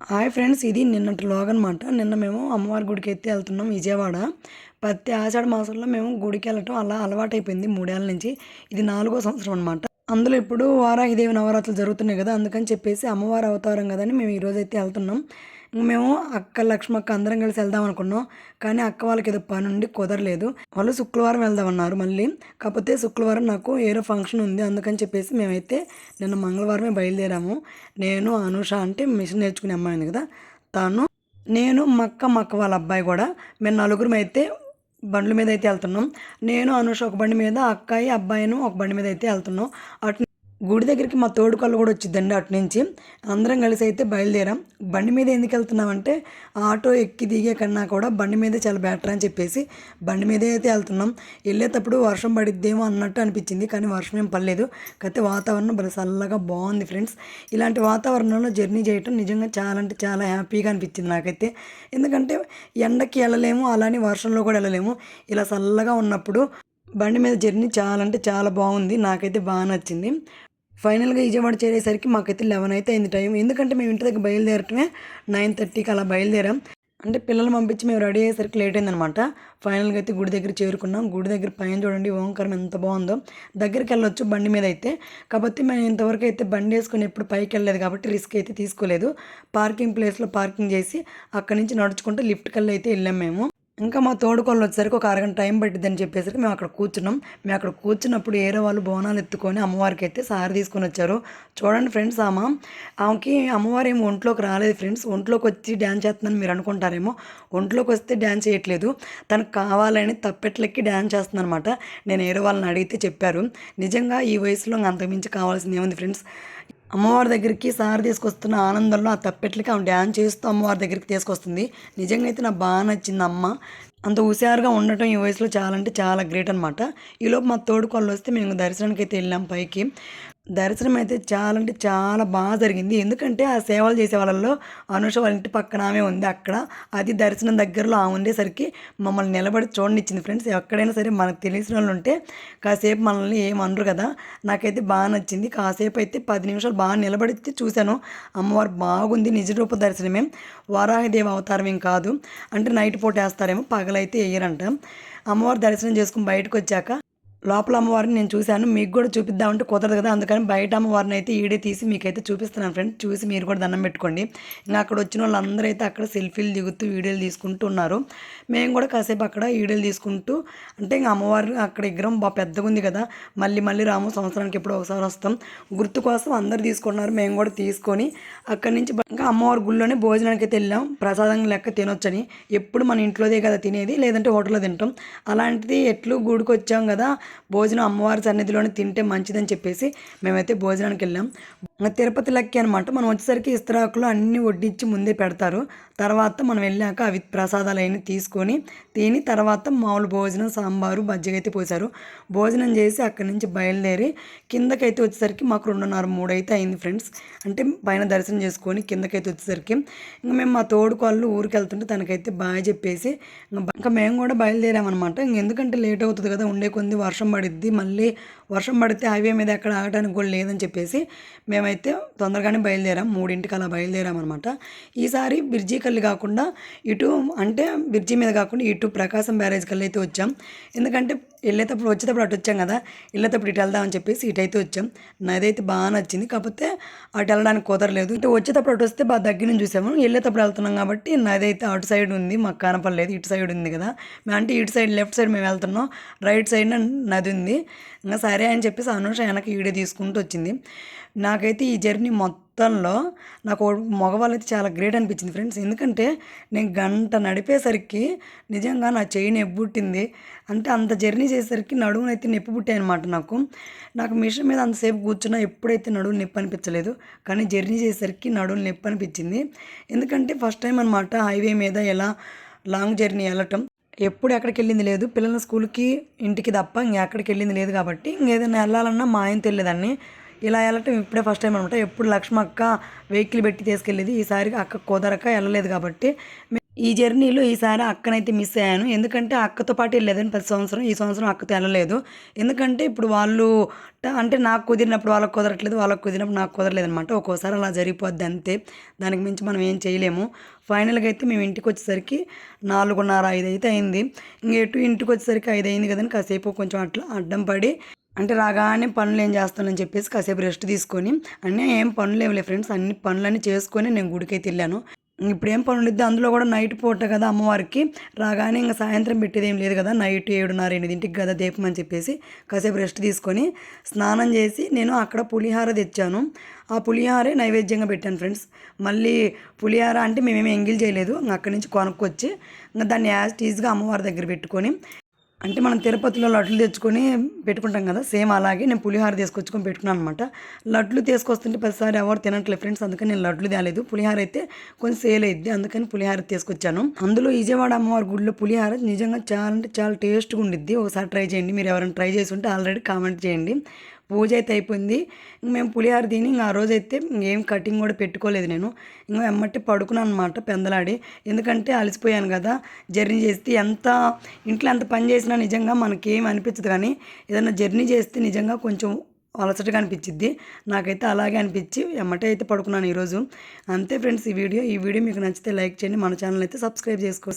Hi friends ఇది నిన్నటి log అనమాట నిన్న మేము అమ్మవారి గుడికి అయితే వెళ్తున్నాం విజయవాడ. ప్రతి ఆషాఢ మాసంలో మేము గుడికి వెళ్ళటం అలా అలవాటైపోయింది మూడేళ్ళ నుంచి. ఇది నాలుగో సంవత్సరం అనమాట అందులో ఇప్పుడు వారాహిదేవి నవరాత్రులు జరుగుతున్నాయి కదా అందుకని చెప్పేసి అమ్మవారి అవతారం కదని మేము ఈరోజు అయితే వెళ్తున్నాం. మేము అక్క లక్ష్మక్క అందరం కలిసి వెళ్దాం అనుకున్నాం. కానీ అక్క వాళ్ళకి ఏదో పని ఉండి కుదరలేదు. వాళ్ళు శుక్రవారం వెళ్దామన్నారు మళ్ళీ. కాకపోతే శుక్రవారం నాకు ఏదో ఫంక్షన్ ఉంది అందుకని చెప్పేసి మేమైతే నిన్న మంగళవారమే బయలుదేరాము. నేను అనూష అంటే మిషన్ నేర్చుకునే అమ్మాయి ఉంది కదా తను నేను మక్క మక్క వాళ్ళ అబ్బాయి కూడా మేము నలుగురం అయితే బండ్ల మీద అయితే వెళ్తున్నాం. నేను అనుష ఒక బండి మీద అక్కాయి అబ్బాయిను ఒక బండి మీద అయితే వెళ్తున్నాం. అటు గుడి దగ్గరికి మా తోడుకల్లు కూడా వచ్చిందండి అటు నుంచి. అందరం కలిసి అయితే బయలుదేరాం. బండి మీద ఎందుకు వెళ్తున్నామంటే ఆటో ఎక్కి దిగే కన్నా కూడా బండి మీదే చాలా బెటర్ అని చెప్పేసి బండి మీదే అయితే వెళ్తున్నాం. వెళ్ళేటప్పుడు వర్షం పడిద్దేమో అన్నట్టు అనిపించింది కానీ వర్షం ఏం పడలేదు. కాకపోతే వాతావరణం భలే చల్లగా బాగుంది ఫ్రెండ్స్. ఇలాంటి వాతావరణంలో జర్నీ చేయటం నిజంగా చాలా అంటే చాలా హ్యాపీగా అనిపించింది నాకైతే. ఎందుకంటే ఎండకి వెళ్ళలేము అలానే వర్షంలో కూడా వెళ్ళలేము. ఇలా చల్లగా ఉన్నప్పుడు బండి మీద జర్నీ చాలా అంటే చాలా బాగుంది నాకైతే బాగా నచ్చింది. ఫైనల్గా విజయవాడ చేరేసరికి మాకైతే లెవెన్ అయితే అయింది టైం. ఎందుకంటే మేము ఇంటి దగ్గర బయలుదేరటమే నైన్ థర్టీకి అలా బయలుదేరాం. అంటే పిల్లలు పంపించి మేము రెడీ అయ్యేసరికి లేట్ అయిందనమాట. ఫైనల్గా అయితే గుడి దగ్గర చేరుకున్నాం. గుడి దగ్గర పైన చూడండి ఓంకారం ఎంత బాగుందో. దగ్గరికి వెళ్ళొచ్చు బండి మీద అయితే. కాబట్టి మేము ఇంతవరకు అయితే బండి వేసుకొని ఎప్పుడు పైకి వెళ్ళలేదు కాబట్టి రిస్క్ అయితే తీసుకోలేదు. పార్కింగ్ ప్లేస్లో పార్కింగ్ చేసి అక్కడి నుంచి నడుచుకుంటూ లిఫ్ట్ కల్లా అయితే వెళ్ళాం మేము. ఇంకా మా తోడుకోళ్ళు వచ్చేసరికి ఒక అరగంట టైం పట్టిద్దని చెప్పేసరికి మేము అక్కడ కూర్చున్నాం. మేము అక్కడ కూర్చున్నప్పుడు ఏరే వాళ్ళు బోనాలు ఎత్తుకొని అమ్మవారికి అయితే సారి తీసుకొని వచ్చారు. చూడండి ఫ్రెండ్స్ ఆమె. ఆమెకి అమ్మవారు ఏమి ఒంట్లోకి రాలేదు ఫ్రెండ్స్. ఒంట్లోకి వచ్చి డ్యాన్స్ చేస్తుందని మీరు అనుకుంటారేమో. ఒంట్లోకి వస్తే డ్యాన్స్ చేయట్లేదు. తనకు కావాలని తప్పెట్లెక్కి డ్యాన్స్ చేస్తుందనమాట నేను ఏరే వాళ్ళని అడిగితే చెప్పారు. నిజంగా ఈ వయసులో అంతకుమించి కావాల్సింది ఏముంది ఫ్రెండ్స్? అమ్మవారి దగ్గరికి సార్ తీసుకొస్తున్న ఆనందంలో ఆ తప్పెట్లకి ఆమె డ్యాన్స్ చేస్తూ అమ్మవారి దగ్గరికి తీసుకొస్తుంది. నిజంగా అయితే నాకు బాగా నచ్చింది అమ్మ. అంత హుషారుగా ఉండటం ఈ వయసులో చాలా అంటే చాలా గ్రేట్ అనమాట ఈలోపు మా తోడుకోళ్ళు వస్తే మేము దర్శనానికి అయితే వెళ్ళాం పైకి. దర్శనం అయితే చాలా అంటే చాలా బాగా జరిగింది. ఎందుకంటే ఆ సేవలు చేసే వాళ్ళల్లో అనుష వాళ్ళ ఇంటి పక్కన ఆమె ఉంది అక్కడ. అది దర్శనం దగ్గరలో ఆమె ఉండేసరికి మమ్మల్ని నిలబడి చూడనిచ్చింది ఫ్రెండ్స్. ఎక్కడైనా సరే మనకు తెలిసిన వాళ్ళు ఉంటే కాసేపు మనల్ని ఏమనరు కదా. నాకైతే బాగా నచ్చింది. కాసేపు అయితే పది నిమిషాలు బాగా నిలబడితే చూశాను. అమ్మవారు బాగుంది. నిజ రూప దర్శనమే. వారాహిదేవి అవతారం ఏం కాదు. అంటే నైట్ పూట వేస్తారేమో పగలైతే వేయరంట. అమ్మవారు దర్శనం చేసుకుని బయటకు వచ్చాక లోపల అమ్మవారిని నేను చూశాను. మీకు కూడా చూపిద్దామంటే కుదరదు కదా. అందుకని బయట అమ్మవారిని అయితే ఈడే తీసి మీకైతే చూపిస్తున్నాను ఫ్రెండ్ చూసి మీరు కూడా దండం పెట్టుకోండి. ఇంకా అక్కడ వచ్చిన వాళ్ళందరూ అయితే అక్కడ సెల్ఫీలు దిగుతూ వీడియోలు తీసుకుంటూ ఉన్నారు. మేము కూడా కాసేపు అక్కడ వీడియోలు తీసుకుంటూ అంటే ఇంకా అమ్మవారు అక్కడ విగ్రహం బాగా పెద్దగా ఉంది కదా. మళ్ళీ మళ్ళీ రాము సంవత్సరానికి ఎప్పుడో ఒకసారి వస్తాం. గుర్తు కోసం అందరు తీసుకున్నారు మేము కూడా తీసుకొని అక్కడి నుంచి ఇంకా అమ్మవారి గుళ్ళోనే భోజనానికి అయితే వెళ్ళాం. ప్రసాదం లెక్క తినొచ్చని. ఎప్పుడు మన ఇంట్లోదే కదా తినేది లేదంటే హోటల్లో తింటాం. అలాంటిది ఎట్లు గుడికి వచ్చాం కదా. భోజనం అమ్మవారి సన్నిధిలోనే తింటే మంచిదని చెప్పేసి మేమైతే భోజనానికి వెళ్ళాం. తిరుపతి లెక్క అనమాట మనం వచ్చేసరికి ఇస్త్రాకులు అన్నీ వడ్డించి ముందే పెడతారు. తర్వాత మనం వెళ్ళాక అవి ప్రసాదాలు అయినా తీసుకొని తిని తర్వాత మామూలు భోజనం సాంబారు మజ్జిగ అయితే పోసారు. భోజనం చేసి అక్కడి నుంచి బయలుదేరి కిందకైతే వచ్చేసరికి మాకు రెండున్నర మూడు అయితే అయింది ఫ్రెండ్స్. అంటే పైన దర్శనం చేసుకొని కిందకైతే వచ్చేసరికి ఇంకా మేము మా తోడుకోళ్ళు ఊరికి వెళ్తుంటే తనకైతే బాగా చెప్పేసి ఇంకా ఇంకా మేము కూడా బయలుదేరామన్నమాట. ఇంక ఎందుకంటే లేట్ అవుతుంది కదా ఉండే కొంది వర్షం పడిద్ది. మళ్ళీ వర్షం పడితే హైవే మీద ఎక్కడ ఆగడానికి కూడా లేదని చెప్పేసి మేము మేమైతే తొందరగానే బయలుదేరాం. మూడింటికి అలా బయలుదేరాం అనమాట ఈసారి బ్రిడ్జి కల్లి కాకుండా ఇటు అంటే బ్రిడ్జి మీద కాకుండా ఇటు ప్రకాశం బ్యారేజ్ కల్లి అయితే వచ్చాం. ఎందుకంటే వెళ్ళేటప్పుడు వచ్చేటప్పుడు అటు వచ్చాం కదా వెళ్ళేటప్పుడు ఇటు వెళ్దామని చెప్పేసి ఇటు అయితే వచ్చాం. నాదైతే బాగా నచ్చింది. కాకపోతే అటు వెళ్ళడానికి కుదరలేదు. ఇటు వచ్చేటప్పుడు అటు వస్తే బాగా దగ్గర నుంచి చూసాము. వెళ్ళేటప్పుడు వెళ్తున్నాం కాబట్టి నాదైతే అటు సైడ్ ఉంది. మాకు కనపడలేదు. ఇటు సైడ్ ఉంది కదా. మేము అంటే ఇటు సైడ్ లెఫ్ట్ సైడ్ మేము వెళ్తున్నాం. రైట్ సైడ్ నది ఉంది. ఇంకా సరే అని చెప్పేసి అనుష వెనక వీడియో తీసుకుంటూ వచ్చింది. నాకైతే ఈ జర్నీ మొత్తంలో నాకు మగవాళ్ళు అయితే చాలా గ్రేట్ అనిపించింది ఫ్రెండ్స్. ఎందుకంటే నేను గంట నడిపేసరికి నిజంగా నా చెయ్యి నొప్పి పుట్టింది. అంటే అంత జర్నీ చేసేసరికి నడువునైతే అయితే నొప్పి పుట్టాయి అనమాట నాకు. నాకు మిషన్ మీద అంతసేపు కూర్చున్నా ఎప్పుడైతే నడువులు నొప్పి అనిపించలేదు కానీ జర్నీ చేసేసరికి నడువులు నొప్పి అనిపించింది. ఎందుకంటే ఫస్ట్ టైం అనమాట హైవే మీద ఎలా లాంగ్ జర్నీ వెళ్ళటం ఎప్పుడు ఎక్కడికి వెళ్ళింది లేదు. పిల్లల స్కూల్కి ఇంటికి తప్ప ఇంకెక్కడికి వెళ్ళింది లేదు కాబట్టి ఇంకేదైనా వెళ్ళాలన్నా మా ఆయన తెలియదాన్ని ఇలా వెళ్ళటం ఇప్పుడే ఫస్ట్ టైం అనమాట. ఎప్పుడు లక్ష్మక్క వెహికల్ పెట్టి తీసుకెళ్ళేది. ఈసారి అక్క కుదరక వెళ్ళలేదు కాబట్టి ఈ జర్నీలో ఈసారి అక్కనైతే మిస్ అయ్యాను. ఎందుకంటే అక్కతో పాటు వెళ్ళేదని ప్రతి సంవత్సరం ఈ సంవత్సరం అక్కతో వెళ్ళలేదు. ఎందుకంటే ఇప్పుడు వాళ్ళు అంటే నాకు కుదిరినప్పుడు వాళ్ళకి కుదరట్లేదు వాళ్ళకి కుదిరినప్పుడు నాకు కుదరలేదు అనమాట ఒక్కోసారి అలా జరిగిపోద్ది అంతే. దానికి మించి మనం ఏం చేయలేము. ఫైనల్గా అయితే మేము ఇంటికి వచ్చేసరికి నాలుగున్నర ఐదు అయితే అయింది. ఇంకా ఎటు ఇంటికి వచ్చేసరికి ఐదు అయింది కదని కాసేపు కొంచెం అట్లా అడ్డం పడి అంటే రాగానే పనులు ఏం చేస్తానని చెప్పేసి కాసేపు రెస్ట్ తీసుకొని అన్నీ ఏం పనులు ఏమి ఫ్రెండ్స్. అన్ని పనులన్నీ చేసుకొని నేను గుడికైతే వెళ్ళాను. ఇప్పుడు ఏం పని ఉండిద్ది అందులో కూడా నైట్ పూట కదా అమ్మవారికి. రాగానే ఇంకా సాయంత్రం పెట్టేది ఏం లేదు కదా. నైట్ ఏడున్నర ఎనిమిదింటికి కదా దీపం అని చెప్పేసి కాసేపు రెస్ట్ తీసుకొని స్నానం చేసి నేను అక్కడ పులిహార తెచ్చాను. ఆ పులిహారే నైవేద్యంగా పెట్టాను ఫ్రెండ్స్. మళ్ళీ పులిహార అంటే మేమేమి ఎంగిల్ చేయలేదు. ఇంక అక్కడి నుంచి కొనుక్కొచ్చి ఇంకా దాన్ని యాజ్ టీజ్గా అమ్మవారి దగ్గర పెట్టుకొని అంటే మనం తిరుపతిలో లడ్లు తెచ్చుకొని పెట్టుకుంటాం కదా సేమ్ అలాగే నేను పులిహార తీసుకొచ్చుకొని పెట్టుకున్నాను అనమాట లడ్లు తీసుకొస్తుంటే ప్రతిసారి ఎవరు తినట్లేదు ఫ్రెండ్స్ అందుకని నేను లడ్లు తేలేదు. పులిహార అయితే కొంచెం సేల్ అయింది అందుకని పులిహార తీసుకొచ్చాను. అందులో విజయవాడ అమ్మవారి గుడిలో పులిహార నిజంగా చాలా అంటే చాలా టేస్ట్గా ఉండిద్ది. ఒకసారి ట్రై చేయండి మీరు ఎవరైనా ట్రై చేసి ఉంటే ఆల్రెడీ కామెంట్ చేయండి. పూజ అయితే అయిపోయింది. ఇంక మేము పులిహార తిని ఇంక ఆ రోజు అయితే ఏం కటింగ్ కూడా పెట్టుకోలేదు నేను. ఇంకా వెమ్మట్టి పడుకున్నాను అనమాట పెందలాడి. ఎందుకంటే అలసిపోయాను కదా జర్నీ చేస్తే ఎంత ఇంట్లో ఎంత పని చేసినా నిజంగా మనకేం అనిపించదు కానీ ఏదైనా జర్నీ చేస్తే నిజంగా కొంచెం అలసటగా అనిపించింది నాకైతే అలాగే అనిపించి ఎమ్మటే అయితే పడుకున్నాను ఈరోజు అంతే ఫ్రెండ్స్ ఈ వీడియో ఈ వీడియో మీకు నచ్చితే లైక్ చేయండి. మన ఛానల్ అయితే సబ్స్క్రైబ్ చేసుకో